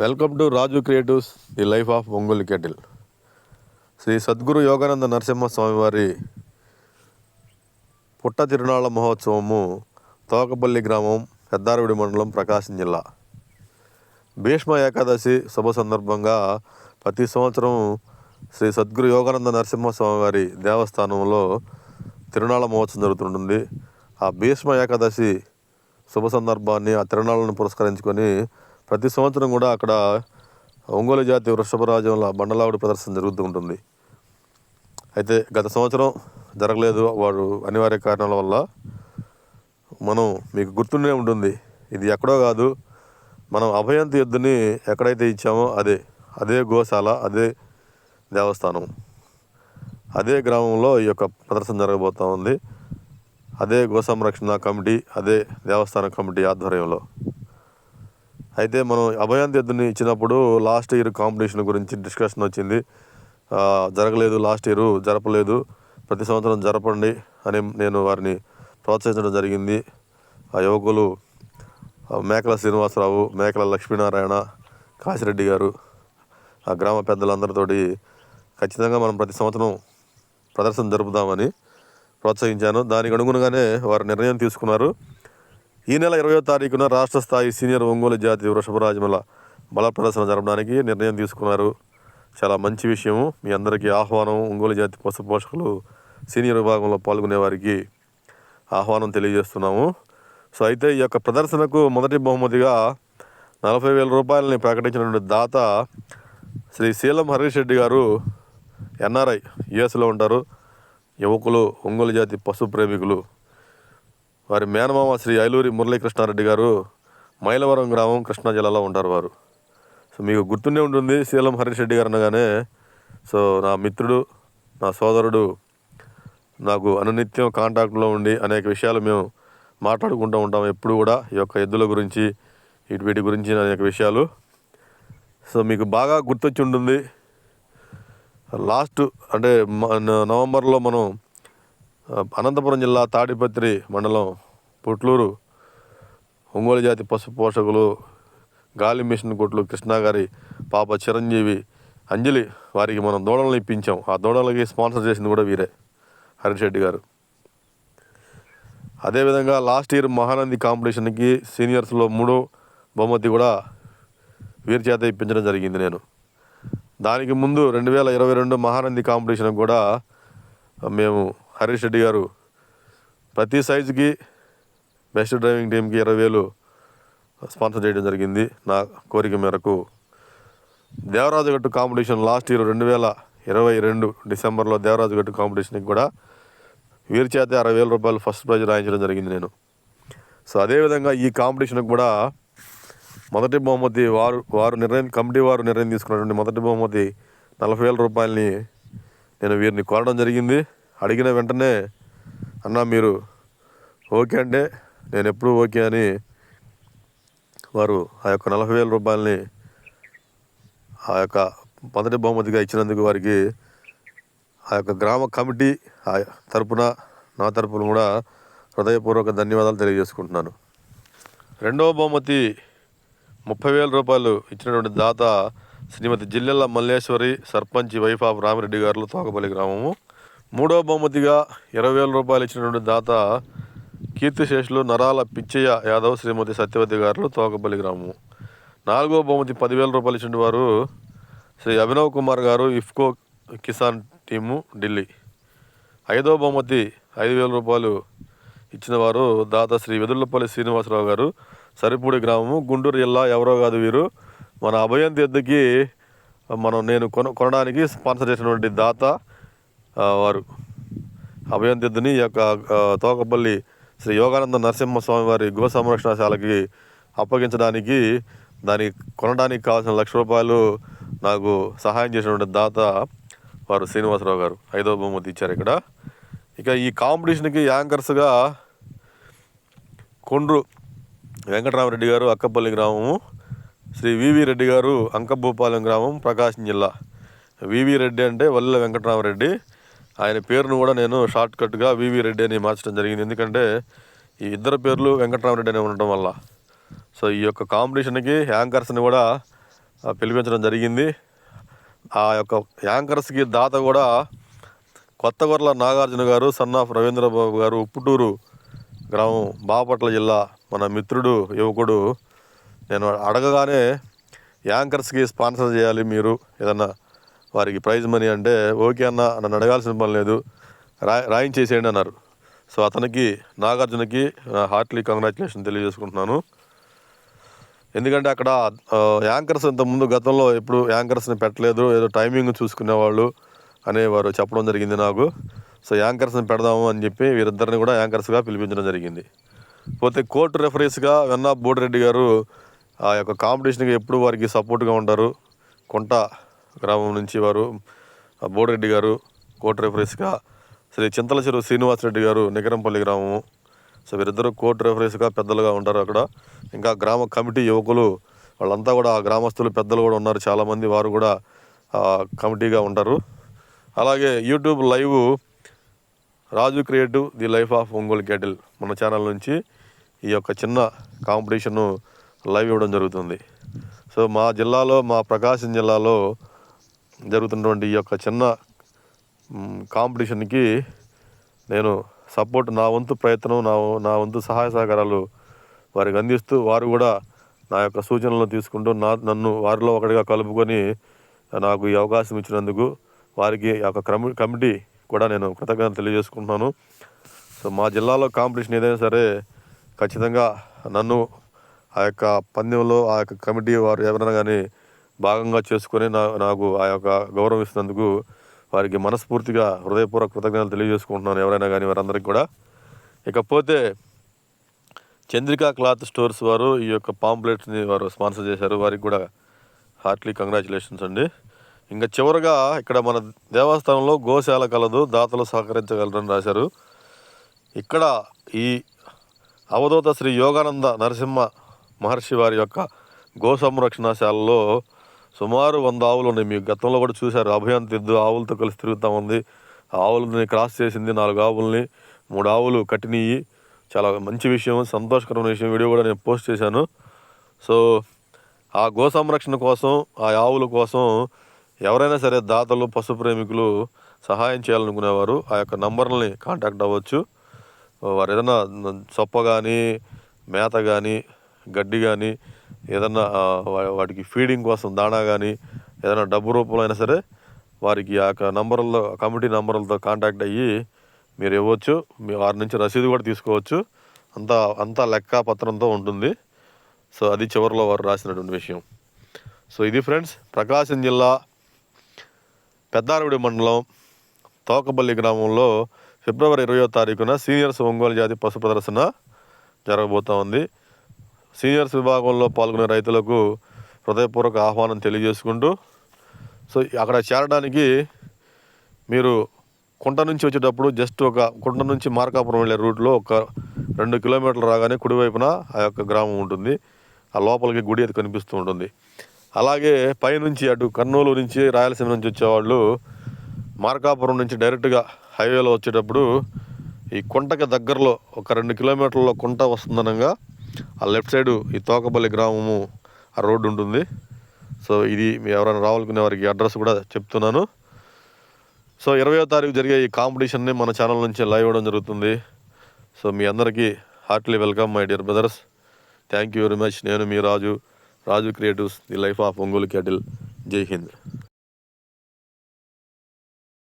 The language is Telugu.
Welcome to Raju creatives the life of Ongole cattle. Sri Sadguru Yogananda Narasimha స్వామివారి పుట్ట తిరునాళ్ళ మహోత్సవము తోకపల్లి గ్రామం పెద్దారవిడి మండలం ప్రకాశం జిల్లా. భీష్మ ఏకాదశి శుభ సందర్భంగా ప్రతి సంవత్సరం శ్రీ సద్గురు యోగానంద నరసింహ స్వామివారి దేవస్థానంలో తిరునాళ్ళ మహోత్సవం జరుగుతుంటుంది. ఆ భీష్మ ఏకాదశి శుభ సందర్భాన్ని ఆ తిరునాళ్ళను పురస్కరించుకొని ప్రతి సంవత్సరం కూడా అక్కడ ఒంగోలు జాతి వృషభరాజంల బండలావుడి ప్రదర్శన జరుగుతూ ఉంటుంది. అయితే గత సంవత్సరం జరగలేదు. వాడు అనివార్య కారణాల వల్ల మనం మీకు గుర్తుండే ఉంటుంది. ఇది ఎక్కడో కాదు. మనం అభయంతి ఎద్దుని ఎక్కడైతే ఇచ్చామో అదే అదే గోశాల అదే దేవస్థానం అదే గ్రామంలో ఈ యొక్క ప్రదర్శన జరగబోతూ ఉంది. అదే గోసంరక్షణ కమిటీ అదే దేవస్థాన కమిటీ ఆధ్వర్యంలో. అయితే మనం అభయాంతి ఎద్దుని ఇచ్చినప్పుడు లాస్ట్ ఇయర్ కాంపిటీషన్ గురించి డిస్కషన్ వచ్చింది. జరగలేదు లాస్ట్ ఇయర్ జరపలేదు. ప్రతి సంవత్సరం జరపండి అని నేను వారిని ప్రోత్సహించడం జరిగింది. ఆ యువకులు మేకల శ్రీనివాసరావు మేకల లక్ష్మీనారాయణ కాశిరెడ్డి గారు ఆ గ్రామ పెద్దలందరితోటి ఖచ్చితంగా మనం ప్రతి సంవత్సరం ప్రదర్శన జరుపుదామని ప్రోత్సహించాను. దానికి అనుగుణంగానే వారు నిర్ణయం తీసుకున్నారు. ఈ నెల ఇరవయో తారీఖున రాష్ట్ర స్థాయి సీనియర్ ఒంగోలు జాతి వృషభరాజముల బల ప్రదర్శన జరపడానికి నిర్ణయం తీసుకున్నారు. చాలా మంచి విషయము. మీ అందరికీ ఆహ్వానం ఒంగోలు జాతి పశు పోషకులు సీనియర్ విభాగంలో పాల్గొనే వారికి ఆహ్వానం తెలియజేస్తున్నాము. సో అయితే ఈ యొక్క ప్రదర్శనకు మొదటి బహుమతిగా నలభై వేల రూపాయలని ప్రకటించినటువంటి దాత శ్రీ శీలం హరీష్ రెడ్డి గారు ఎన్ఆర్ఐ యుఎస్లో ఉంటారు. యువకులు ఒంగోలు జాతి పశు ప్రేమికులు వారి మేనమామ శ్రీ ఐలూరి మురళీకృష్ణారెడ్డి గారు మైలవరం గ్రామం కృష్ణా జిల్లాలో ఉంటారు వారు. సో మీకు గుర్తుండే ఉంటుంది శీలం హరీష్ రెడ్డి గారు అనగానే సో నా మిత్రుడు నా సోదరుడు నాకు అనునిత్యం కాంటాక్ట్లో ఉండి అనేక విషయాలు మేము మాట్లాడుకుంటూ ఉంటాం. ఎప్పుడు కూడా ఈ యొక్క ఎద్దుల గురించి ఇటు వీటి గురించి అనేక విషయాలు. సో మీకు బాగా గుర్తొచ్చి ఉంటుంది. లాస్ట్ అంటే మ- న- నవంబర్లో మనం అనంతపురం జిల్లా తాడిపత్రి మండలం పుట్లూరు ఒంగోలు జాతి పశు పోషకులు గాలి మిషన్ కొట్లు కృష్ణ గారి పాప చిరంజీవి అంజలి వారికి మనం దూడలను ఇప్పించాం. ఆ దూడలకి స్పాన్సర్ చేసింది కూడా వీరే హరిశెట్టి రెడ్డి గారు. అదేవిధంగా లాస్ట్ ఇయర్ మహానంది కాంపిటీషన్కి సీనియర్స్లో మూడో బహుమతి కూడా వీరి చేత ఇప్పించడం జరిగింది నేను. దానికి ముందు రెండు వేల ఇరవై రెండు మహానంది కాంపిటీషన్ కూడా మేము హరీష్ రెడ్డి గారు ప్రతి సైజుకి బెస్ట్ డ్రైవింగ్ టీంకి ఇరవై వేలు స్పాన్సర్ చేయడం జరిగింది. నా కోరిక మేరకు దేవరాజు గట్టు కాంపిటీషన్ లాస్ట్ ఇయర్ రెండు వేల ఇరవై రెండు డిసెంబర్లో దేవరాజు గట్టు కాంపిటీషన్కి కూడా వీరి చేత అరవై వేల రూపాయలు ఫస్ట్ ప్రైజ్ రాయించడం జరిగింది నేను. సో అదేవిధంగా ఈ కాంపిటీషన్కి కూడా మొదటి బహుమతి వారు వారు నిర్ణయం కమిటీ వారు నిర్ణయం తీసుకున్నటువంటి మొదటి బహుమతి నలభై వేల రూపాయలని నేను వీరిని కోరడం జరిగింది. అడిగిన వెంటనే అన్న మీరు ఓకే అంటే నేను ఎప్పుడు ఓకే అని వారు ఆ యొక్క నలభై వేల రూపాయలని ఆ యొక్క మొదటి బహుమతిగా ఇచ్చినందుకు వారికి ఆ యొక్క గ్రామ కమిటీ ఆ తరపున నా తరపున కూడా హృదయపూర్వక ధన్యవాదాలు తెలియజేసుకుంటున్నాను. రెండవ బహుమతి ముప్పై వేల రూపాయలు ఇచ్చినటువంటి దాత శ్రీమతి జిల్లెల మల్లేశ్వరి సర్పంచ్ వైఫ్ ఆఫ్ రామిరెడ్డి గారు తోకపల్లి గ్రామము. మూడవ బహుమతిగా ఇరవై వేల రూపాయలు ఇచ్చినటువంటి దాత కీర్తిశేషులు నరాల పిచ్చయ్య యాదవ్ శ్రీమతి సత్యవతి గారు తోకపల్లి గ్రామం. నాలుగో బహుమతి పదివేల రూపాయలు ఇచ్చిన వారు శ్రీ అభినవ్ కుమార్ గారు ఇఫ్కో కిసాన్ టీము ఢిల్లీ. ఐదో బహుమతి ఐదు వేల రూపాయలు ఇచ్చిన వారు దాత శ్రీ వెదుర్లపల్లి శ్రీనివాసరావు గారు. సరిపూడి గ్రామము గుంటూరు జిల్లా ఎవరో కాదు వీరు. మన అభయంతి ఎద్దుకి మనం నేను కొన కొనడానికి స్పాన్సర్ చేసినటువంటి దాత వారు. అభయంతి ఎద్దుని ఈ యొక్క తోకపల్లి శ్రీ యోగానంద నరసింహస్వామి వారి గో సంరక్షణశాలకి అప్పగించడానికి దాన్ని కొనడానికి కావాల్సిన లక్ష రూపాయలు నాకు సహాయం చేసినటువంటి దాత వారు శ్రీనివాసరావు గారు. ఐదవ బహుమతి ఇచ్చారు ఇక్కడ. ఇక ఈ కాంపిటీషన్కి యాంకర్స్గా కొండ్రు వెంకటరామరెడ్డి గారు అక్కపల్లి గ్రామము శ్రీ వివి రెడ్డి గారు అంకభూపాలెం గ్రామం ప్రకాశం జిల్లా. వివి రెడ్డి అంటే వల్ల వెంకటరామరెడ్డి. ఆయన పేరును కూడా నేను షార్ట్ కట్గా వివి రెడ్డి అని మార్చడం జరిగింది. ఎందుకంటే ఈ ఇద్దరు పేర్లు వెంకటరామరెడ్డి అని ఉండటం వల్ల. సో ఈ యొక్క కాంపిటీషన్కి యాంకర్స్ని కూడా పిలిపించడం జరిగింది. ఆ యొక్క యాంకర్స్కి దాత కూడా కొత్తగొర్ల నాగార్జున గారు సన్ ఆఫ్ రవీంద్రబాబు గారు ఉప్పుటూరు గ్రామం బాపట్ల జిల్లా మన మిత్రుడు యువకుడు. నేను అడగగానే యాంకర్స్కి స్పాన్సర్ చేయాలి మీరు ఏదన్నా వారికి ప్రైజ్ మనీ అంటే ఓకే అన్న నన్ను అడగాల్సిన పని లేదు. రా రాయించేసేయండి అన్నారు. సో అతనికి నాగార్జునకి హార్ట్లీ కంగ్రాచులేషన్ తెలియజేసుకుంటున్నాను. ఎందుకంటే అక్కడ యాంకర్స్ ఇంతకుముందు గతంలో ఎప్పుడు యాంకర్స్ని పెట్టలేదు ఏదో టైమింగ్ చూసుకునేవాళ్ళు అనేవారు చెప్పడం జరిగింది నాకు. సో యాంకర్స్ని పెడదాము అని చెప్పి వీరిద్దరిని కూడా యాంకర్స్గా పిలిపించడం జరిగింది. పోతే కోర్టు రెఫరీస్గా వెన్నా బోడిరెడ్డి గారు ఆ యొక్క కాంపిటీషన్కి ఎప్పుడు వారికి సపోర్ట్గా ఉంటారు కొంట గ్రామం నుంచి వారు ఆ బోడిరెడ్డి గారు కోర్టు రెఫరెన్స్గా శ్రీ చింతల చెరువు శ్రీనివాసరెడ్డి గారు నిగరంపల్లి గ్రామము. సో వీరిద్దరూ కోర్టు రెఫరెన్స్గా పెద్దలుగా ఉంటారు అక్కడ. ఇంకా గ్రామ కమిటీ యువకులు వాళ్ళంతా కూడా ఆ గ్రామస్తులు పెద్దలు కూడా ఉన్నారు. చాలామంది వారు కూడా కమిటీగా ఉంటారు. అలాగే YouTube live Raju creative the life of Ongole cattle మన ఛానల్ నుంచి ఈ యొక్క చిన్న కాంపిటీషను లైవ్ ఇవ్వడం జరుగుతుంది. సో మా జిల్లాలో మా ప్రకాశం జిల్లాలో జరుగుతున్నటువంటి ఈ యొక్క చిన్న కాంపిటీషన్కి నేను సపోర్ట్ నా వంతు ప్రయత్నం నా నా వంతు సహాయ సహకారాలు వారికి అందిస్తూ వారు కూడా నా యొక్క సూచనలు తీసుకుంటూ నా నన్ను వారిలో ఒకటిగా కలుపుకొని నాకు ఈ అవకాశం ఇచ్చినందుకు వారికి ఆ యొక్క క్రమ కమిటీ కూడా నేను కృతజ్ఞత తెలియజేసుకుంటున్నాను. సో మా జిల్లాలో కాంపిటీషన్ ఏదైనా సరే ఖచ్చితంగా నన్ను ఆ యొక్క పందెంలో ఆ యొక్క కమిటీ వారు ఎవరైనా కానీ భాగంగా చేసుకొని నా నాకు ఆ యొక్క గౌరవం ఇస్తున్నందుకు వారికి మనస్ఫూర్తిగా హృదయపూర్వక కృతజ్ఞతలు తెలియజేసుకుంటున్నాను ఎవరైనా కానీ వారందరికీ కూడా. ఇకపోతే చంద్రికా క్లాత్ స్టోర్స్ వారు ఈ యొక్క పాంప్లెట్స్ని వారు స్పాన్సర్ చేశారు. వారికి కూడా హార్ట్లీ కంగ్రాచులేషన్స్ అండి. ఇంకా చివరగా ఇక్కడ మన దేవస్థానంలో గోశాల కలదు దాతలు సహకరించగలరని రాశారు. ఇక్కడ ఈ అవధూత శ్రీ యోగానంద నరసింహ మహర్షి వారి యొక్క గో సంరక్షణశాలలో సుమారు వంద ఆవులు ఉన్నాయి. మీ గతంలో కూడా చూశారు. అభయం తిద్దు ఆవులతో కలిసి తిరుగుతూ ఉంది. ఆ ఆవులని క్రాస్ చేసింది నాలుగు ఆవుల్ని. మూడు ఆవులు కట్టినయి చాలా మంచి విషయం సంతోషకరమైన విషయం. వీడియో కూడా నేను పోస్ట్ చేశాను. సో ఆ గో సంరక్షణ కోసం ఆ ఆవుల కోసం ఎవరైనా సరే దాతలు పశు ప్రేమికులు సహాయం చేయాలనుకునేవారు. ఆ యొక్క నంబర్ని కాంటాక్ట్ అవ్వచ్చు. వారు ఏదైనా చొప్ప కానీ మేత కానీ గడ్డి కానీ ఏదన్నా వాటికి ఫీడింగ్ కోసం దాణా కానీ ఏదైనా డబ్బు రూపంలో అయినా సరే వారికి ఆ యొక్క నంబర్లో కమిటీ నంబర్లతో కాంటాక్ట్ అయ్యి మీరు ఇవ్వచ్చు. మీ వారి నుంచి రసీదు కూడా తీసుకోవచ్చు. అంతా అంతా లెక్క పత్రంతో ఉంటుంది. సో అది చివరిలో వారు రాసినటువంటి విషయం. సో ఇది ఫ్రెండ్స్ ప్రకాశం జిల్లా పెద్దారవిడి మండలం తోకపల్లి గ్రామంలో ఫిబ్రవరి ఇరవయో తారీఖున సీనియర్స్ ఒంగోలు జాతి పశు ప్రదర్శన జరగబోతా ఉంది. సీనియర్స్ విభాగంలో పాల్గొనే రైతులకు హృదయపూర్వక ఆహ్వానం తెలియజేసుకుంటూ సో అక్కడ చేరడానికి మీరు కుంట నుంచి వచ్చేటప్పుడు జస్ట్ ఒక కుంట నుంచి మార్కాపురం వెళ్ళే రూట్లో ఒక రెండు కిలోమీటర్లు రాగానే కుడివైపున ఆ యొక్క గ్రామం ఉంటుంది. ఆ లోపలికి గుడి అది కనిపిస్తూ ఉంటుంది. అలాగే పైనుంచి అటు కర్నూలు నుంచి రాయలసీమ నుంచి వచ్చేవాళ్ళు మార్కాపురం నుంచి డైరెక్ట్గా హైవేలో వచ్చేటప్పుడు ఈ కుంటకి దగ్గరలో ఒక రెండు కిలోమీటర్ల కుంట వస్తుందనగా ఆ లెఫ్ట్ సైడు ఈ తోకపల్లి గ్రామము ఆ రోడ్డు ఉంటుంది. సో ఇది మీ ఎవరైనా రావాలనుకునే వారికి అడ్రస్ కూడా చెప్తున్నాను. సో ఇరవయో తారీఖు జరిగే ఈ కాంపిటీషన్ని మన ఛానల్ నుంచి లైవ్ ఇవ్వడం జరుగుతుంది. సో మీ అందరికీ heartly welcome my dear brothers thank you very much నేను మీ Raju. Raju creatives the life of Ongole cattle. Jai Hind.